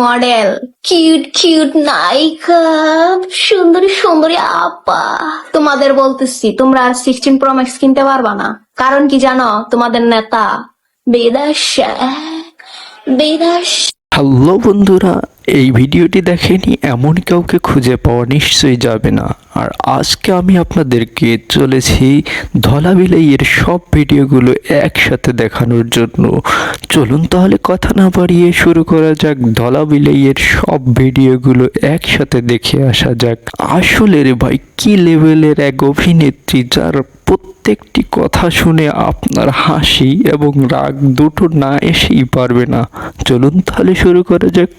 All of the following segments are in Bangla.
মডেল কিউট কিউট নাইকা সুন্দরী সুন্দরী আপা। তোমাদের বলতেছি, তোমরা আর সিক্সটিন প্রো ম্যাক্স কিনতে পারবা না। কারণ কি জানো? তোমাদের নেতা বেদাস বেদাস হ্যালো বন্ধুরা এই ভিডিওটি দেখেনি, এমন কাউকে খুঁজে পাওয়া নিশ্চয়ই যাবে না। আর আজকে আমি আপনাদেরকে চলেছি ধলাবিলাইয়ের সব ভিডিওগুলো একসাথে দেখানোর জন্য। চলুন তাহলে কথা না বাড়িয়ে শুরু করা যাক, ধলাবিলাইয়ের সব ভিডিওগুলো একসাথে দেখে আসা যাক। আসলে রে ভাই, কি লেভেলের এক অভিনেত্রী যার প্রত্যেকটি কথা শুনে আপনার হাসি এবং রাগ দুটো না এসেই পারবে না। চলুন তাহলে শুরু করা যাক।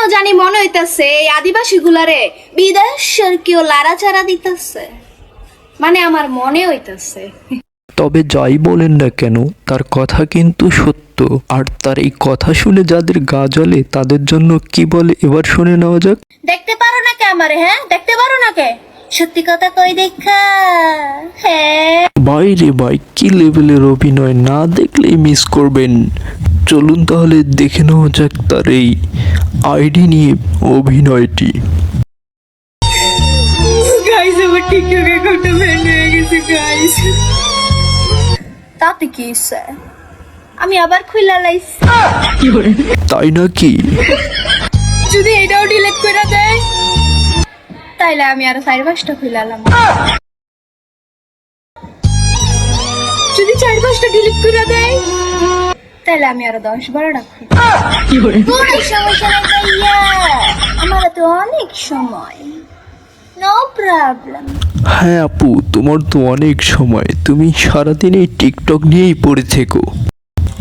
কেন জানি মনে হইতাছে এই আদিবাসী গুলারে বিদেশের কেউ লাড়াচাড়া দিতেছে। মানে আমার মনে হইতাছে। তবে যাই বলেন না কেন তার কথা কিন্তু সত্য। আর তার এই কথা শুনে যাদের গা জ্বলে তাদের জন্য কি বলে এবার শুনে নেওয়া যাক। দেখতে পারো না কে আমারে হ্যাঁ? দেখতে পারো না কে? সত্যি কথা কই দেখা? হ্যাঁ। বাইরে ভাই কি লেভেলের অভিনয়? না দেখলেই মিস করবেন। চলুন তাহলে দেখে নেওয়া যাক তার এই আইডি নিয়ে অভিনয়টি। তাতে কি? আমি আবার খুইলা লাইছি। তাই নাকি? যদি এটাও ডিলিট করে দেয়? তাইলে আমি আরও চার পাঁচটা খুইলালাম যদি চার পাঁচটা ডিলিট করে দেয়? তাইলে আমি আরও দশ নাই ভাইয়া। আমার তো অনেক সময়। নো প্রবলেম হ্যাঁ আপু তোমার তো অনেক সময়। তুমি সারাদিন এই টিকটক নিয়েই পড়ে থেকো।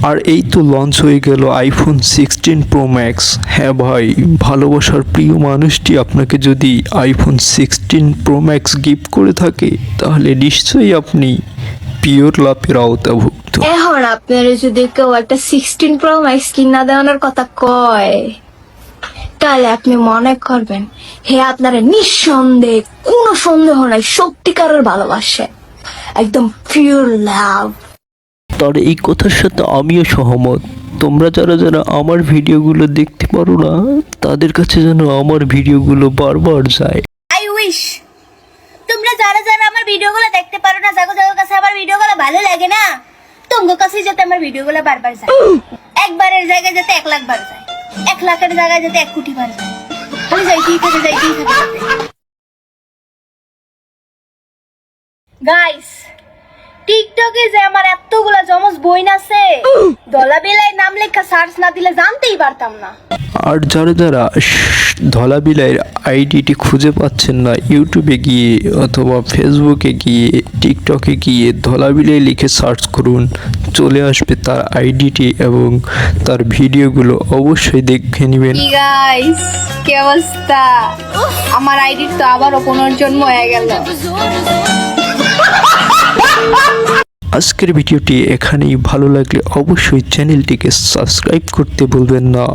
আর এই তো লঞ্চ হয়ে গেল আইফোন সিক্সটিন প্রো ম্যাক্স হ্যাঁ ভাই ভালোবাসার প্রিয় মানুষটি আপনাকে যদি iPhone sixteen pro max gift করে থাকে তাহলে নিশ্চয়ই আপনি পিওর লাভের আওতাভুক্ত এখন আপনার যদি কেউ একটা সিক্সটিন প্রো ম্যাক্স কিনা দেওয়ানোর কথা কয় তাহলে আপনি মনে করবেন হে আপনারা নিঃসন্দেহ কোনো সন্দেহ নাই সত্যিকারের ভালোবাসে। একদম পিওর লাভ তার এই কথার সাথে আমিও সহমত। তোমরা যারা যারা আমার ভিডিওগুলো দেখতে পারো না তাদের কাছে যেন আমার ভিডিওগুলো বারবার যায়। আই উইশ তোমরা যারা যারা আমার ভিডিওগুলো দেখতে পারো না জাগো ভিডিওগুলো ভালো লাগে না? তোমার কাছে যাতে আমার ভিডিওগুলো বারবার যায়। একবারের জায়গায় যাতে এক লাখ বার যায়। এক লাখের জায়গায় যাতে এক কোটি বার যায়। খালি যাইতেই থাকে যাইতেই থাকে গাইস টিকটকে যে আমার এতগুলা জমজ বইন আছে দলা বেলায় নাম লেখা সার্চ না দিলে জানতেই পারতাম না। আর যারা যারা ধলাবিলাইয়ের আইডিটি খুঁজে পাচ্ছেন না ইউটিউবে গিয়ে অথবা ফেসবুকে গিয়ে টিকটকে গিয়ে ধলাবিলাই লিখে সার্চ করুন চলে আসবে তার আইডিটি এবং তার ভিডিওগুলো অবশ্যই দেখে নেবেন। কি গাইস কি অবস্থা? আমার আইডির তো আবারও পুনর্জন্ম হয়ে গেল। আজকের ভিডিওটি এখানেই। ভালো লাগলে অবশ্যই চ্যানেলটিকে সাবস্ক্রাইব করতে ভুলবেন না।